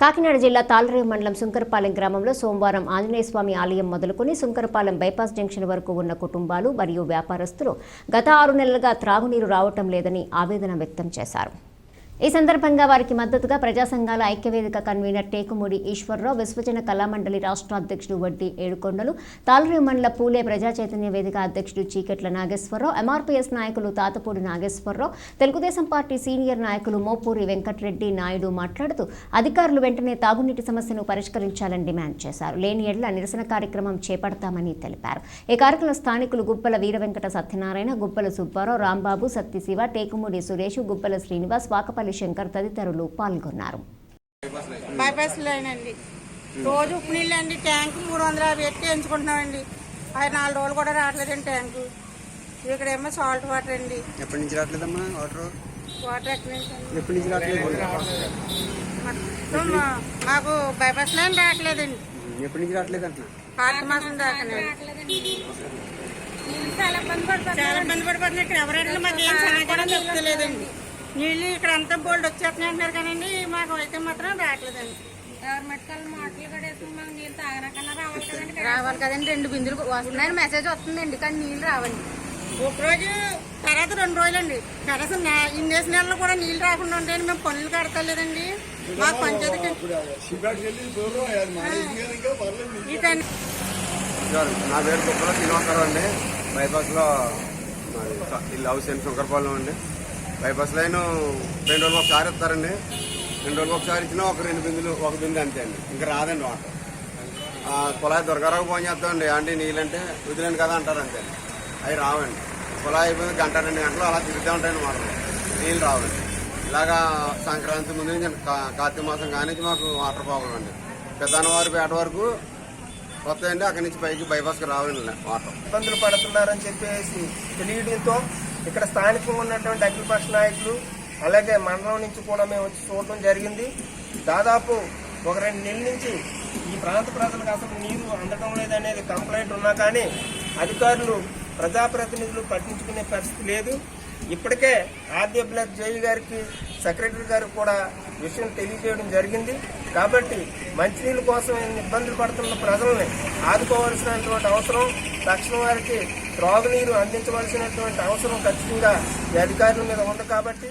కాకినాడ జిల్లా తాలరేవు మండలం సుంకరపాలెం గ్రామంలో సోమవారం ఆంజనేయస్వామి ఆలయం మొదలుకొని సుంకరపాలెం బైపాస్ జంక్షన్ వరకు ఉన్న కుటుంబాలు మరియు వ్యాపారస్తులు గత ఆరు నెలలుగా త్రాగునీరు రావటం లేదని ఆవేదన వ్యక్తం చేశారు. ఈ సందర్భంగా వారికి మద్దతుగా ప్రజా సంఘాల ఐక్యవేదిక కన్వీనర్ టేకుమూడి ఈశ్వరరావు విశ్వజన కళామండలి రాష్ట్ర అధ్యక్షుడు వడ్డీ ఏడుకొండలు తాళరేమండల పూలే ప్రజా చైతన్య వేదిక అధ్యక్షుడు చీకట్ల నాగేశ్వరరావు ఎంఆర్పీఎస్ నాయకులు తాతపూడి నాగేశ్వరరావు తెలుగుదేశం పార్టీ సీనియర్ నాయకులు మోపూరి వెంకటరెడ్డి నాయుడు మాట్లాడుతూ అధికారులు వెంటనే తాగునీటి సమస్యను పరిష్కరించాలని డిమాండ్ చేశారు. లేని ఎడ్ల నిరసన కార్యక్రమం చేపడతామని తెలిపారు. ఈ కార్యక్రమంలో స్థానికులు గుబ్బల వీర వెంకట సత్యనారాయణ గుబ్బల సుబ్బారావు రాంబాబు సత్యశివ టేకుమూడి సురేష్ గుబ్బల శ్రీనివాస్ వాకపల్లి శంకర్ తదితరులు పాల్గొన్నారు. బైపాస్ లైన్ అండి రోజు ఉప్పు నీళ్ళు అండి ట్యాంక్ మూడు వందల యాభై ఎట్టి ఎంచుకుంటున్నామండి. అది నాలుగు రోజులు కూడా రావట్లేదండి ట్యాంకు. ఇక్కడేమో సాల్ట్ వాటర్ అండి. ఎప్పటి నుంచి రావట్లేదమ్మా వాటర్? వాటర్ ఎక్కడి నుంచి అండి? ఎప్పటి నుంచి రావట్లేదు? మాకు బైపాస్ లైన్ రావట్లేదండి ఎప్పటి నుంచి రావట్లేదు అంటున్నా మాసం దాకానే. చాలా ఇబ్బంది పడిపోతుంది ఇక్కడ ఎవరైనా మాకు ఏం సమాచారం చెప్తలేదండి నీళ్ళు ఇక్కడ అంతా బోల్డ్ వచ్చేస్తున్నాయి అంటున్నారు కానండి మాకు అయితే మాత్రం రావట్లేదండి. రావాలి కదండి రావాలి కదండి. రెండు బిందులు వస్తున్నాయని మెసేజ్ వస్తుందండి కానీ నీళ్ళు రావండి. ఒక రోజు తర్వాత రెండు రోజులండి. కనీసం నె- ఇన్నేసి నెలలు కూడా నీళ్ళు రాకుండా ఉంటాయని మేము పనులు కడతలేదండి. మాకు పంచాయతీ నా పేరు కుప్పల శ్రీనివాసరావు అండి. బైపాస్లో మాది స- ఇల్లు హౌస్ అండి శంకరపాలెం అండి. బైపాస్ లైన్ రెండు రోజులు ఒకసారి ఇస్తారండి రెండు రోజులు ఒకసారి ఇచ్చినా ఒక రెండు బిందులు ఒక బిందు అంతే అండి. ఇంకా రాదండి వాటర్. కుళాయి దొరకరావు ఫోన్ చేస్తామండి ఆంటీ నీళ్ళంటే వదిలేండి కదా అంటారు అంతే అవి రావండి. కుళాయి అయిపోయింది గంట రెండు గంటలు అలా తిరుగుతూ ఉంటాయండి వాటర్. నీళ్ళు రావండి. ఇలాగా సంక్రాంతి ముందు నుంచి కార్తీక మాసం కానించి మాకు వాటర్ ప్రాబ్లం అండి. పెద్దనవారి పేట వరకు వస్తాయండి. అక్కడి నుంచి పైకి బైపాస్కి రావండి వాటర్. ఇబ్బందులు పడుతున్నారని చెప్పేసి తెలియడంతో ఇక్కడ స్థానికంగా ఉన్నటువంటి అఖిలపక్ష నాయకులు అలాగే మండలం నుంచి కూడా మేము వచ్చి చూడడం జరిగింది. దాదాపు ఒక రెండు నెలల నుంచి ఈ ప్రాంత ప్రజలకు అసలు నీరు అందడం లేదనేది కంప్లైంట్ ఉన్నా కానీ అధికారులు ప్రజాప్రతినిధులు పట్టించుకునే పరిస్థితి లేదు. ఇప్పటికే ఆర్ధ్య బ్లాక్ జేఈ గారికి సెక్రటరీ గారికి కూడా విషయం తెలియజేయడం జరిగింది. కాబట్టి మంచినీళ్ళ కోసం ఇబ్బందులు పడుతున్న ప్రజల్ని ఆదుకోవాల్సినటువంటి అవసరం తక్షణం వారికి త్రాగునీరు అందించవలసినటువంటి అవసరం ఖచ్చితంగా ఈ అధికారుల మీద ఉంది కాబట్టి